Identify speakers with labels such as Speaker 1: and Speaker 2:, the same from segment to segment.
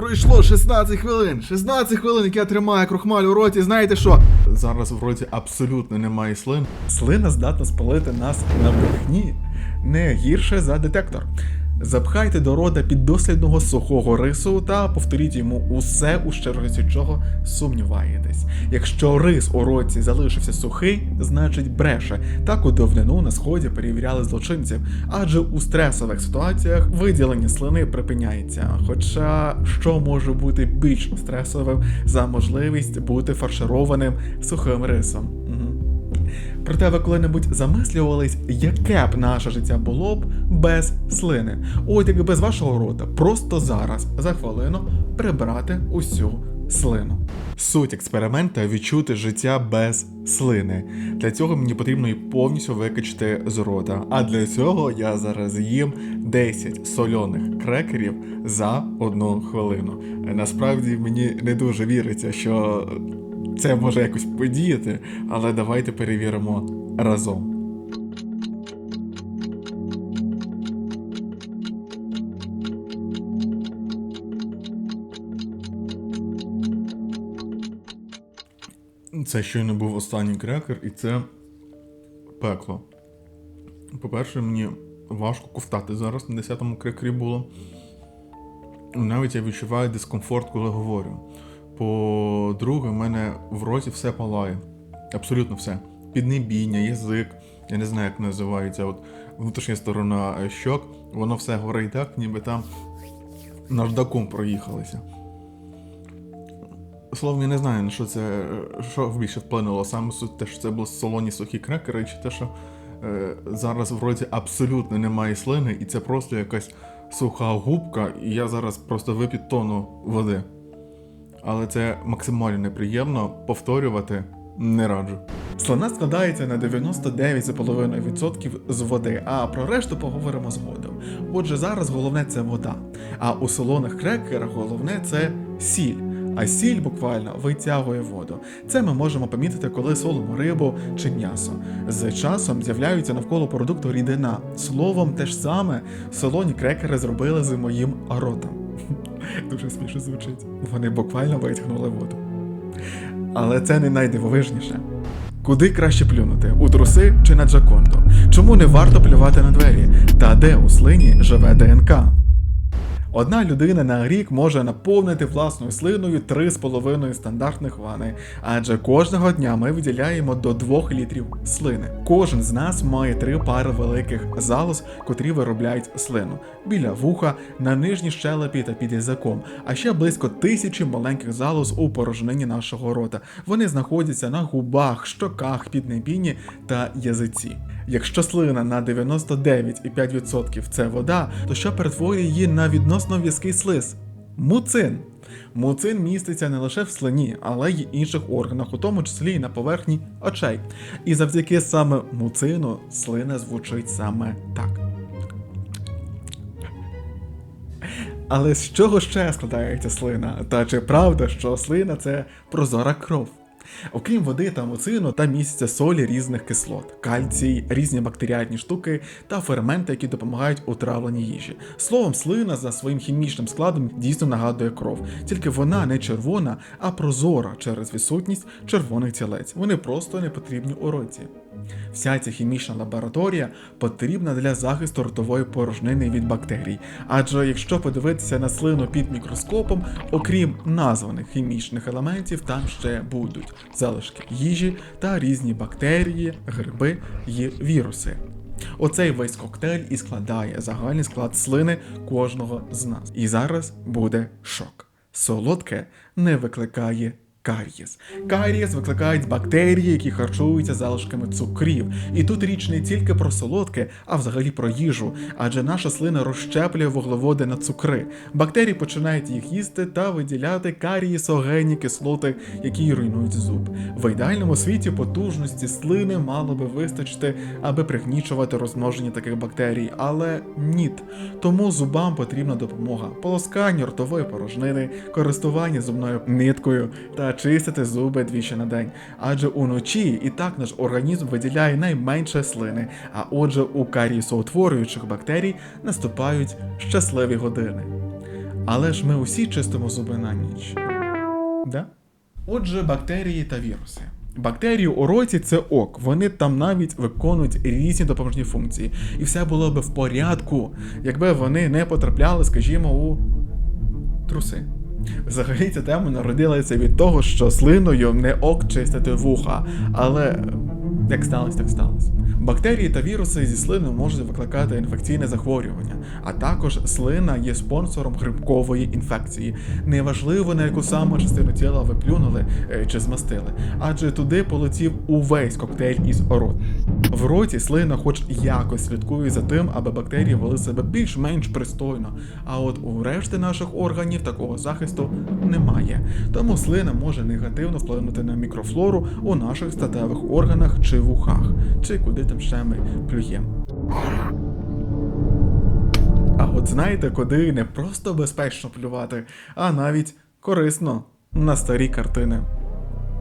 Speaker 1: Пройшло 16 хвилин. 16 хвилин, як я тримаю крохмаль у роті. Знаєте що? Зараз в роті абсолютно немає слин.
Speaker 2: Слина здатна спалити нас на брехні не гірше за детектор. Запхайте до рода піддослідного сухого рису та повторіть йому усе, у щирості чого сумніваєтесь. Якщо рис у році залишився сухий, значить бреше. Так у давнину на сході перевіряли злочинців, адже у стресових ситуаціях виділення слини припиняється. Хоча що може бути більш стресовим за можливість бути фаршированим сухим рисом? Проте ви коли-небудь замислювались, яке б наше життя було б без слини. От якби без вашого рота, просто зараз, за хвилину, прибрати усю слину.
Speaker 1: Суть експеримента відчути життя без слини. Для цього мені потрібно її повністю викачати з рота. А для цього я зараз їм 10 сольоних крекерів за одну хвилину. Насправді мені не дуже віриться, що це може якось подіяти, але давайте перевіримо разом. Це щойно був останній крекер, і це пекло. По-перше, мені важко ковтати зараз на 10-му крекері було. Навіть я відчуваю дискомфорт, коли говорю. По-друге, в мене в роті все палає. Абсолютно все. Піднебіння, язик, я не знаю, як називається, от внутрішня сторона е, щок, воно все горить так, ніби там наждаком проїхалися. Словом, я не знаю, на що це що більше вплинуло. Саме те, що це були солоні сухі крекери, чи те, що е, зараз в роті абсолютно немає слини, і це просто якась суха губка, і я зараз просто вип'ю тонну води. Але це максимально неприємно повторювати не раджу.
Speaker 2: Слина складається на 99,5% з води, а про решту поговоримо згодом. Отже, зараз головне це вода. А у солоних крекерах головне це сіль. А сіль буквально витягує воду. Це ми можемо помітити, коли солимо рибу чи м'ясо. З часом з'являються навколо продукту рідина. Словом, те ж саме солоні крекери зробили з моїм ротом. Дуже смішно звучить. Вони буквально витягнули воду. Але це не найдивовижніше. Куди краще плюнути? У труси чи на Джаконду? Чому не варто плювати на двері? Та де у слині живе ДНК? Одна людина на рік може наповнити власною слиною 3,5 стандартних вани, адже кожного дня ми виділяємо до 2 літрів слини. Кожен з нас має три пари великих залоз, котрі виробляють слину біля вуха, на нижній щелепі та під язиком, а ще близько тисячі маленьких залоз у порожнині нашого рота. Вони знаходяться на губах, щоках, піднебінні та язиці. Якщо слина на 99,5% це вода, то що перетворює її на відносно в'язкий слиз? Муцин. Муцин міститься не лише в слині, але й інших органах, у тому числі і на поверхні очей. І завдяки саме муцину слина звучить саме так. Але з чого ще складається слина? Та чи правда, що слина це прозора кров? Окрім води та муцину, там містяться солі різних кислот, кальцій, різні бактеріальні штуки та ферменти, які допомагають у травленні їжі. Словом, слина за своїм хімічним складом дійсно нагадує кров, тільки вона не червона, а прозора через відсутність червоних тілець. Вони просто не потрібні у роті. Вся ця хімічна лабораторія потрібна для захисту ротової порожнини від бактерій. Адже якщо подивитися на слину під мікроскопом, окрім названих хімічних елементів, там ще будуть залишки їжі та різні бактерії, гриби і віруси. Оцей весь коктейль і складає загальний склад слини кожного з нас. І зараз буде шок. Солодке не викликає карієс. Карієс викликають бактерії, які харчуються залишками цукрів. І тут річ не тільки про солодке, а взагалі про їжу, адже наша слина розщеплює вуглеводи на цукри. Бактерії починають їх їсти та виділяти карієсогенні кислоти, які руйнують зуб. В ідеальному світі потужності слини мало би вистачити, аби пригнічувати розмноження таких бактерій, але ніт. Тому зубам потрібна допомога: полоскання ротової порожнини, користування зубною ниткою та чистити зуби двічі на день. Адже уночі і так наш організм виділяє найменше слини, а отже, у карієсоутворюючих бактерій наступають щасливі години. Але ж ми усі чистимо зуби на ніч. Да? Отже, бактерії та віруси. Бактерії у роті це ок, вони там навіть виконують різні допоможні функції. І все було би в порядку, якби вони не потрапляли, скажімо, у труси. Взагалі ця тема народилася від того, що слиною не ок чистити вуха, але як сталося, так сталося. Бактерії та віруси зі слини можуть викликати інфекційне захворювання, а також слина є спонсором грибкової інфекції. Неважливо на яку саме частину тіла ви плюнули е, чи змастили, адже туди полетів увесь коктейль із рот. В роті слина, хоч якось слідкує за тим, аби бактерії вели себе більш-менш пристойно. А от у решти наших органів такого захисту немає. Тому слина може негативно вплинути на мікрофлору у наших статевих органах чи вухах, чи куди там ще ми плюємо. А от знаєте, куди не просто безпечно плювати, а навіть корисно на старі картини.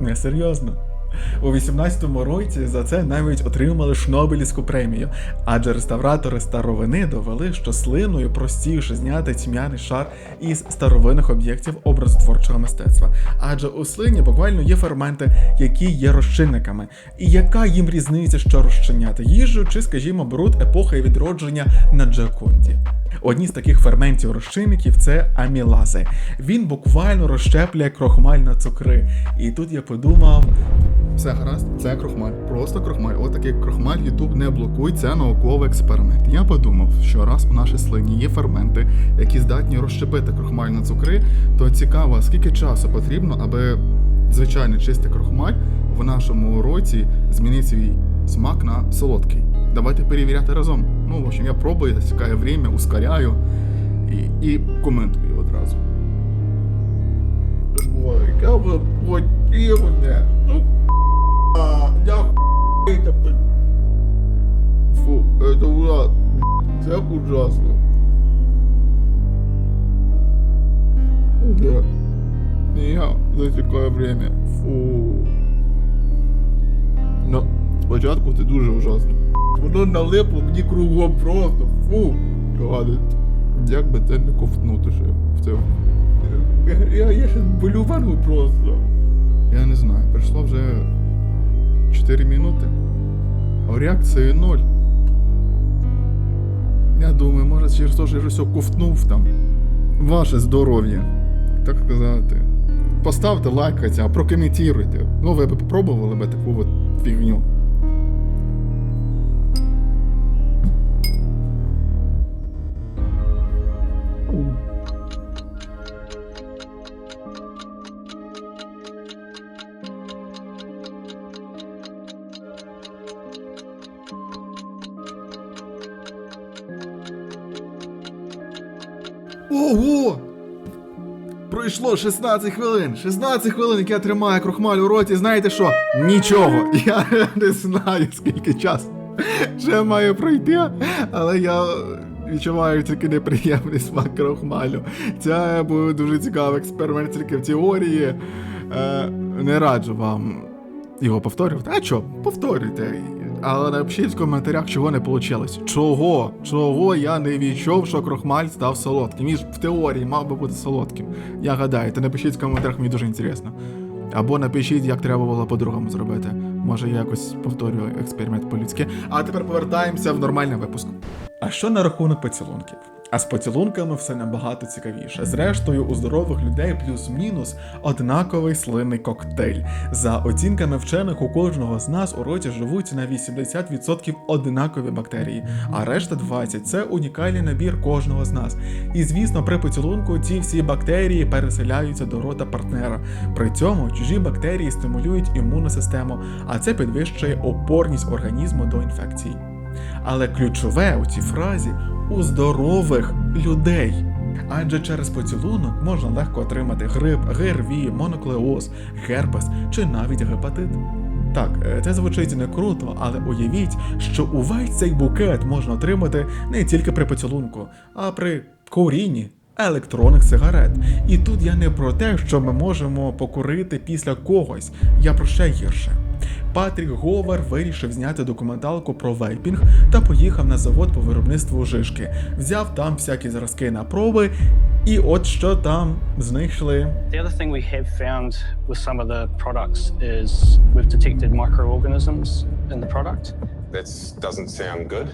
Speaker 2: Несерйозно. У 18-му році за це навіть отримали Шнобелівську премію, адже реставратори старовини довели, що слиною простіше зняти тьмяний шар із старовинних об'єктів образотворчого мистецтва. Адже у слині буквально є ферменти, які є розчинниками. І яка їм різниця, що розчиняти їжу, чи, скажімо, бруд епохи відродження на Джаконді? Одні з таких ферментів розчинників це амілази. Він буквально розщеплює крохмаль на цукри. І тут я подумав,
Speaker 1: Все гаразд, це крохмаль. Просто крохмаль. Отакий крохмаль Ютуб не блокує, це науковий експеримент. Я подумав, що раз у нашій слині є ферменти, які здатні розщепити крохмаль на цукри, то цікаво, скільки часу потрібно, аби звичайний чистий крохмаль в нашому роті змінив свій смак на солодкий. Давайте перевіряти разом. Ну, в общем, я пробую, засікаю время, ускоряю і, і коментую одразу. Ой, яка ви подібне. Фу, это ужасно. Це ужасно. Да. Я засікаю время. Фу. Ну, спочатку це дуже ужасно. Воно налипло мені кругом просто. Фу. Ладно. Як би це не ковтнути ще в це. Я, я, я ще болювану просто. Я не знаю, пройшло вже 4 минути. А реакції ноль. Я думаю, може через те, що я же все ковтнув там. Ваше здоров'я. Так сказати. Поставте лайк хоча, прокоментуйте. Ну, ви б попробували би таку от фігню. Ого! Пройшло 16 хвилин. 16 хвилин, як я тримаю крохмаль у роті. Знаєте що? Нічого. Я не знаю, скільки часу ще має пройти, але я відчуваю тільки неприємний смак крохмалю. Це був дуже цікавий експеримент тільки в теорії. Е, не раджу вам його повторювати. А що, повторюйте. Але напишіть в коментарях, чого не вийшло. Чого? Чого я не відчув, що крохмаль став солодким? Він ж в теорії мав би бути солодким. Я гадаю, то напишіть в коментарях, мені дуже інтересно. Або напишіть, як треба було по-другому зробити. Може, я якось повторю експеримент по-людськи. А тепер повертаємося в нормальний випуск.
Speaker 2: А що на рахунок поцілунків? А з поцілунками все набагато цікавіше. Зрештою, у здорових людей плюс-мінус однаковий слинний коктейль. За оцінками вчених, у кожного з нас у роті живуть на 80% однакові бактерії, а решта 20% це унікальний набір кожного з нас. І звісно, при поцілунку ці всі бактерії переселяються до рота партнера. При цьому чужі бактерії стимулюють імунну систему, а це підвищує опорність організму до інфекцій. Але ключове у цій фразі у здорових людей. Адже через поцілунок можна легко отримати грип, ГРВІ, моноклеоз, герпес чи навіть гепатит. Так, е, це звучить не круто, але уявіть, що увесь цей букет можна отримати не тільки при поцілунку, а при курінні електронних сигарет. І тут я не про те, що ми можемо покурити після когось, я про ще гірше. Патрік Говер вирішив зняти документалку про вейпінг та поїхав на завод по виробництву жишки. Взяв там всякі зразки на проби, і от що там знайшли.
Speaker 3: The other thing we have found with some of the products is we've detected microorganisms in the product.
Speaker 4: That doesn't sound good.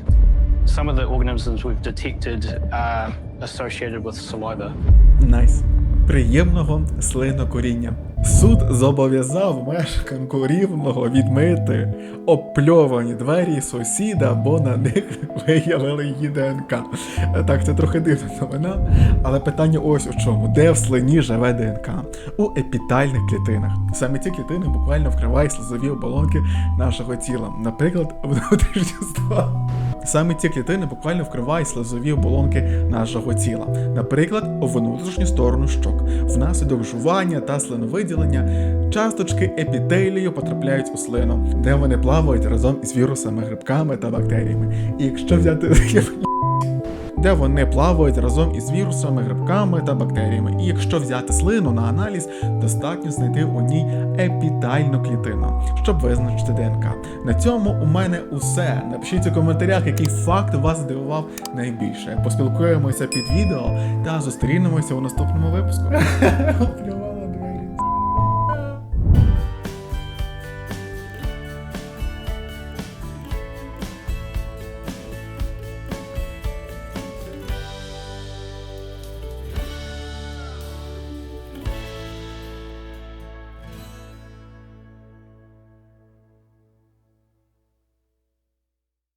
Speaker 3: Some of the organisms we've detected are associated with saliva.
Speaker 2: Найс. Приємного слинокоріння. Суд зобов'язав мешканку рівного відмити опльовані двері сусіда, бо на них виявили її ДНК. Так, це трохи дивна новина, але питання ось у чому: де в слині живе ДНК? У епітальних клітинах. Саме ці клітини буквально вкривають слизові оболонки нашого тіла, наприклад, внутрішню ствол. Саме ці клітини буквально вкривають слизові оболонки нашого тіла, наприклад, внутрішню сторону щок. Внаслідок жування та слиновиділення часточки епітелію потрапляють у слину, де вони плавають разом із вірусами, грибками та бактеріями. І якщо взяти де вони плавають разом із вірусами, грибками та бактеріями. І якщо взяти слину на аналіз, достатньо знайти у ній епітальну клітину, щоб визначити ДНК. На цьому у мене усе. Напишіть у коментарях, який факт вас здивував найбільше. Поспілкуємося під відео та зустрінемося у наступному випуску.